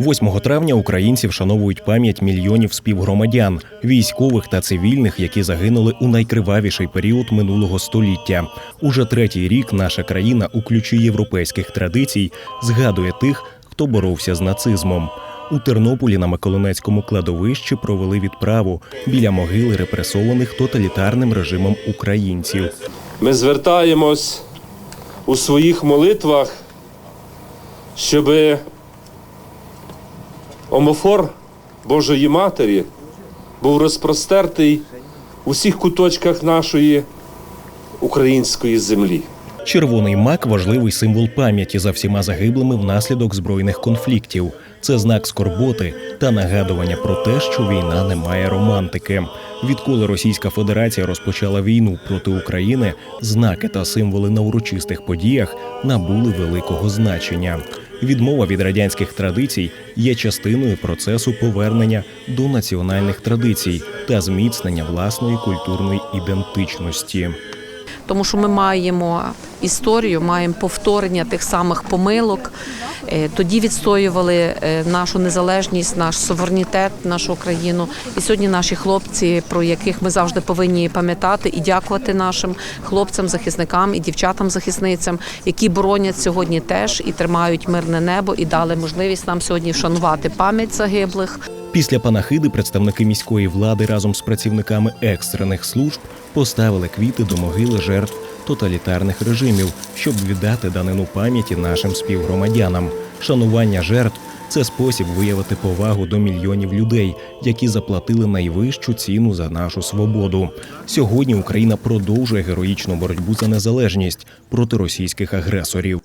8 травня українці вшановують пам'ять мільйонів співгромадян, військових та цивільних, які загинули у найкривавіший період минулого століття. Уже третій рік наша країна у ключі європейських традицій згадує тих, хто боровся з нацизмом. У Тернополі на Миколинецькому кладовищі провели відправу біля могили репресованих тоталітарним режимом українців. Ми звертаємось у своїх молитвах, щоб омофор Божої Матері був розпростертий у всіх куточках нашої української землі. Червоний мак важливий символ пам'яті за всіма загиблими внаслідок збройних конфліктів. Це знак скорботи та нагадування про те, що війна не має романтики. Відколи Російська Федерація розпочала війну проти України, знаки та символи на урочистих подіях набули великого значення. Відмова від радянських традицій є частиною процесу повернення до національних традицій та зміцнення власної культурної ідентичності. тому що ми маємо історію, маємо повторення тих самих помилок. Е, Тоді відстоювали е, нашу незалежність, наш суверенітет, нашу країну. І сьогодні наші хлопці, про яких ми завжди повинні пам'ятати і дякувати нашим хлопцям, захисникам і дівчатам-захисницям, які боронять сьогодні теж і тримають мирне небо, і дали можливість нам сьогодні вшанувати пам'ять загиблих. Після панахиди представники міської влади разом з працівниками екстрених служб поставили квіти до могили жертв тоталітарних режимів, щоб віддати данину пам'яті нашим співгромадянам. Шанування жертв це спосіб виявити повагу до мільйонів людей, які заплатили найвищу ціну за нашу свободу. Сьогодні Україна продовжує героїчну боротьбу за незалежність проти російських агресорів.